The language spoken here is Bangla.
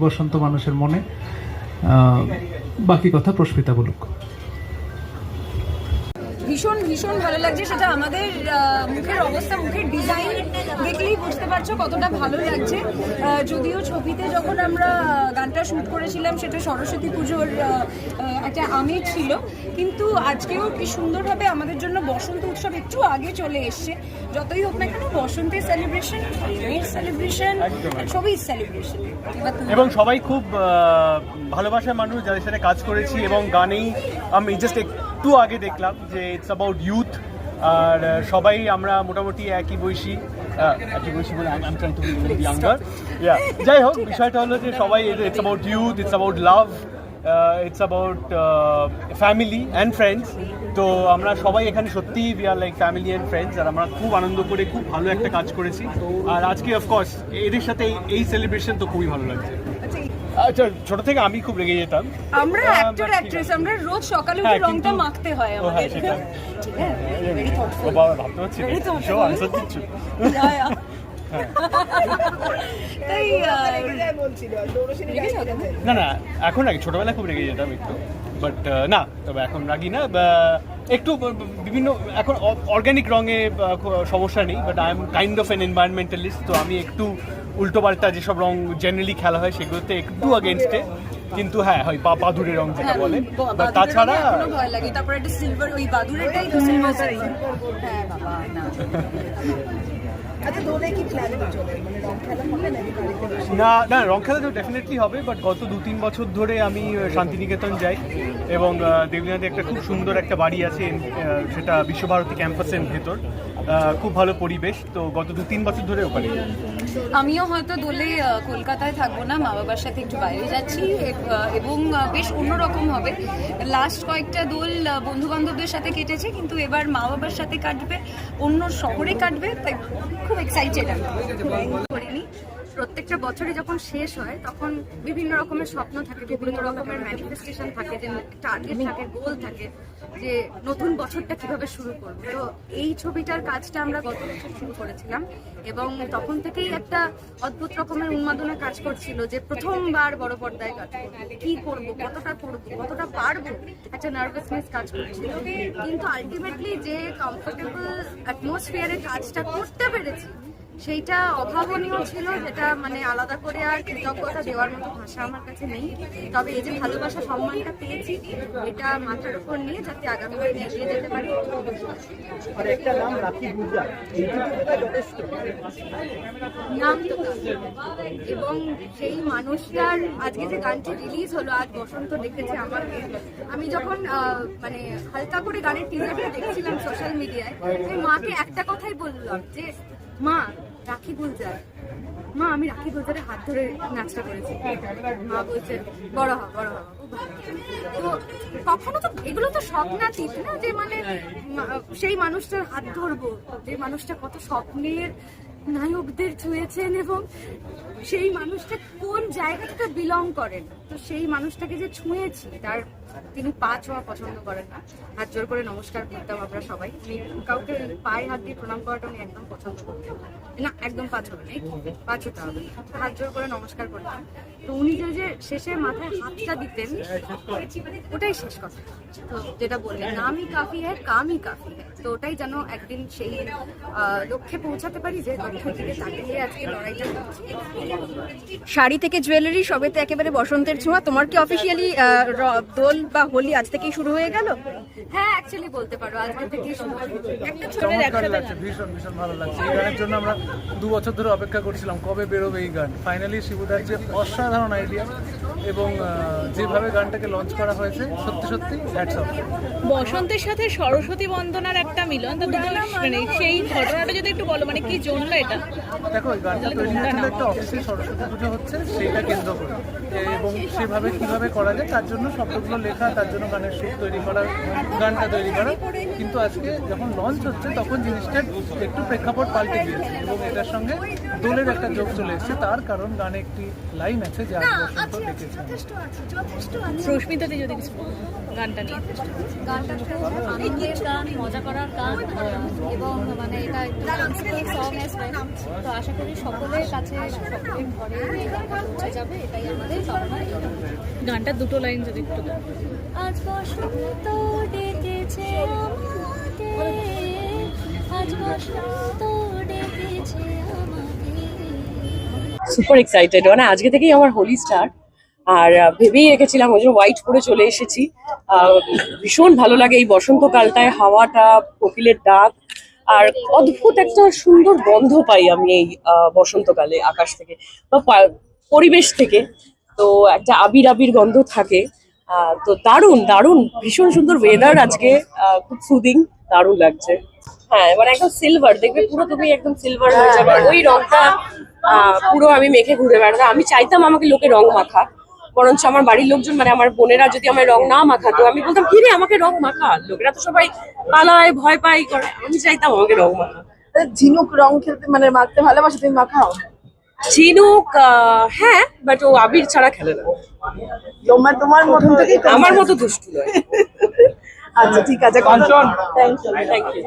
বসন্ত মানুষের মনে বাকি কথা প্রস্মিতা বলুক। ভীষণ ভীষণ ভালো লাগছে। সেটা আমাদের মুখের অবস্থা মুখের ডিজাইন দেখলেই বুঝতে পারছ কতটা ভালো লাগছে। যদিও ছবিতে যখন আমরা গানটা শ্যুট করেছিলাম সেটা সরস্বতী পুজোর একটা আমেজ ছিল। কিন্তু আজকেও কি সুন্দরভাবে আমাদের জন্য বসন্ত উৎসব একটু আগে চলে এসছে। যতই হোক না কেন বসন্তের সেলিব্রেশন সেলিব্রেশন সবই সেলিব্রেশন এবং সবাই খুব ভালোবাসার মানুষ যাদের সাথে কাজ করেছি এবং গানেই আমি জাস্ট একটু আগে দেখলাম যে ইটস অ্যাবাউট ইউথ আর সবাই আমরা মোটামুটি একই বয়সী আহ, একই বয়সী বলে I am trying to be younger যাই হোক বিষয়টা হলো যে সবাই it's about youth it's about love it's about family and friends তো আমরা সবাই এখানে সত্যি we are like family and friends আর আমরা খুব আনন্দ করে খুব ভালো একটা কাজ করেছি। আর আজকে অফকোর্স এদের সাথে এই- এই সেলিব্রেশন তো খুবই ভালো লাগছে। আচ্ছা, ছোট থেকে আমি খুব রেগে যেতাম। আমরা অ্যাক্টর অ্যাক্ট্রেস আমরা রোজ সকালে হ্যাঁ, উঠে রংটা মাখতে হয় হ্যাঁ, আমাদের। ঠিক আছে? ভেরি থটফুল বাবা ভাবতে পারছি Very না না এখন রাগি ছোটবেলায় খুব রেগে যেতাম একটু। বাট না তবে এখন রাগি না বা একটু বিভিন্ন এখন অর্গানিক রঙে সমস্যা নেই but I am kind of an environmentalist তো আমি একটু উল্টো পাল্টা যেসব রং জেনারেলি খেলা হয় সেগুলোতে একটু আগেনস্টে কিন্তু হ্যাঁ হয় বা বাদুড়ে রং যেটা হ্যাঁ, বলে। তাছাড়া ভয় লাগে। তারপর একটা সিলভার ওই বাদুরেরটাই তো সিলভার হ্যাঁ বাবা না। আচ্ছা মানে? না না, রং খেলা তো ডেফিনেটলি হবে বাট গত দু তিন বছর ধরে আমি শান্তিনিকেতন যাই এবং দেবীনাথে একটা খুব সুন্দর একটা বাড়ি আছে সেটা বিশ্বভারতী ক্যাম্পাসের ভেতর খুব ভালো পরিবেশ তো গত দু তিন বছর ধরে ওখানে। আমিও হয়তো দোলে কলকাতায় থাকব না মা বাবার সাথে একটু বাইরে যাচ্ছি এবং বেশ অন্যরকম হবে। লাস্ট কয়েকটা দোল বন্ধু বান্ধবদের সাথে কেটেছে কিন্তু এবার মা বাবার সাথে কাটবে অন্য শহরে কাটবে তাই খুব এক্সাইটেড আমি। করিনি। প্রত্যেকটা বছরে যখন শেষ হয়, তখন বিভিন্ন রকমের স্বপ্ন থাকে, বিভিন্ন রকমের ম্যানিফেস্টেশন থাকে, যে টার্গেট থাকে গোল থাকে, যে নতুন বছরটা কীভাবে শুরু করব। তো এই ছবিটার কাজটা আমরা গত বছর শুরু করেছিলাম এবং তখন থেকেই একটা অদ্ভুত রকমের উন্মাদনা কাজ করছিল যে প্রথমবার বড় পর্দায় কাজ কি করব? কতটা করব? কতটা পারব? একটা নার্ভাসনেস কাজ করছিল। কিন্তু আলটিমেটলি যে কমফোর্টেবল অ্যাটমসফিয়ারে কাজটা করতে পেরেছি সেইটা অভাবনীয় ছিল যেটা মানে আলাদা করে আর কৃতজ্ঞতা দেওয়ার মতো ভাষা আমার কাছে নেই। তবে এই যে ভালোবাসা সম্মানটা পেয়েছি এটা মাথার উপর নিয়ে যাতে আগামী দিনে এগিয়ে যেতে পারি। নাম তো এবং সেই মানুষটার আজকে যে গানটি রিলিজ হলো আজ বসন্ত দেখেছে আমাকে। আমি যখন মানে হালকা করে গানের টিজারটা দেখছিলাম সোশ্যাল মিডিয়ায় মাকে একটা কথাই বললাম যে মা রাখি গুলজার। মা, আমি রাখি গুলজারের হাত ধরে নাচটা করেছি। মা বলছে, বড় হ বড় হ তো কখনো তো এগুলো তো স্বপ্নাতীত না? যে মানে সেই মানুষটার হাত ধরবো, যে মানুষটা কত স্বপ্নের নায়কদের ছুঁয়েছেন এবং সেই মানুষটা কোন জায়গা থেকে বিলং করেন? তো সেই মানুষটাকে যে ছুঁয়েছি, তার তিনি পা ছোঁয়া পছন্দ করেন না। হাত জোর করে নমস্কার করতাম আমরা সবাই। কাউকে পায়ে হাত দিয়ে প্রণাম করাটা উনি একদম পছন্দ করতেন না। একদম পা ছোঁবে না পা ছোঁতে হবে। হাত জোর করে নমস্কার করতাম। তো উনি যে শেষে মাথায় হাতটা দিতেন। ওটাই শেষ কথা। তো যেটা বললেন নামই কাফি হ্যাঁ কামই কাফি তো ওটাই যেন একদিন সেই লক্ষ্যে পৌঁছাতে পারি যে লক্ষ্যের দিকে তাকিয়ে আজকে লড়াইটা শাড়ি থেকে জুয়েলারি সবে তো একেবারে বসন্তের ছোঁয়া। তোমার কি অফিসিয়ালি দোল বা হোলি আজ থেকেই শুরু হয়ে গেল? হ্যাঁ অ্যাকচুয়ালি বলতে পারো আজকে থেকেই শুরু একটা চমৎকার লাগছে ভীষণ ভীষণ ভালো লাগছে। এই গানের জন্য আমরা দু বছর ধরে অপেক্ষা করছিলাম কবে বেরোবে এই গান। ফাইনালি শিবুদার যে অসাধারণ আইডিয়া এবং যেভাবে গানটাকে লঞ্চ করা হয়েছে সত্যি সত্যি হ্যাটস অফ বসন্তের সাথে সরস্বতী বন্দনার একটা মিলন তো মানে সেই ঘটনাটা যদি একটু বলো মানে কি জমলো এটা? দেখো এই গানটা তৈরি হয়েছিল একটা অফিসে সরস্বতী পুজো হচ্ছে সেইটা কেন্দ্র করে। এবং সেভাবে কীভাবে করা যায় তার জন্য শব্দগুলো লেখা তার জন্য গানের সুর তৈরি করা গানটা তৈরি করা। কিন্তু আজকে যখন লঞ্চ হচ্ছে তখন জিনিসটা একটু প্রেক্ষাপট পাল্টে গিয়েছে। এবং এটার সঙ্গে দোলের একটা যোগ চলে এসেছে তার কারণ গানে একটি লাইন আছে যা বসন্ত ডেকেছে যথেষ্ট আছে যথেষ্ট আছে। সুস্মিতাতে যদি কিছু গানটা নিয়ে। গানটা খুব আনন্দের গান মজা করার গান এবং মানে এটা সং তো আশা করি সকলের কাছে সকলের ঘরে পৌঁছে যাবে এটাই আমাদের গানটার দুটো লাইন যদি একটু। আজ বসন্ত ডেকেছে আমাকে আজ বসন্ত ডেকেছে আমাকে। সুপার এক্সাইটেড মানে আজকে থেকেই আমার হোলি স্টার্ট আর ভেবেই রেখেছিলাম, ওই জন্য হোয়াইট পরে চলে এসেছি। ভীষণ ভালো লাগে এই বসন্তকালটায়, হাওয়াটা, কোকিলের ডাক, আর অদ্ভুত একটা সুন্দর গন্ধ পাই আমি এই বসন্তকালে আকাশ থেকে, বা পরিবেশ থেকে। তো একটা আবির আবির গন্ধ থাকে। তো দারুণ দারুণ, ভীষণ সুন্দর ওয়েদার আজকে খুব সুদিং দারুণ লাগছে। হ্যাঁ মানে একদম সিলভার দেখবে পুরো তুমি একদম সিলভার হয়ে যাবে। ওই রংটা পুরো আমি মেখে ঘুরে বেড়াতাম। আমি চাইতাম আমাকে লোকে রং মাখা বরঞ্চ আমার বাড়ির লোকজন মানে আমার বোনেরা যদি আমার রং না মাখাতো আমি বলতাম কি রে আমাকে রং মাখা? লোকেরা তো সবাই পালায় ভয় পাই করে। আমি চাইতাম আমাকে রং মাখা। ঝিনুক রং খেলতে মানে মাখতে ভালোবাসে তুমি মাখাও? ঝিনুক আহ, হ্যাঁ বাট ও আবির ছাড়া খেলে না। তোমার তোমার থেকেই আমার মতো দুষ্টু নয়। আচ্ছা ঠিক আছে থ্যাংক ইউ থ্যাংক ইউ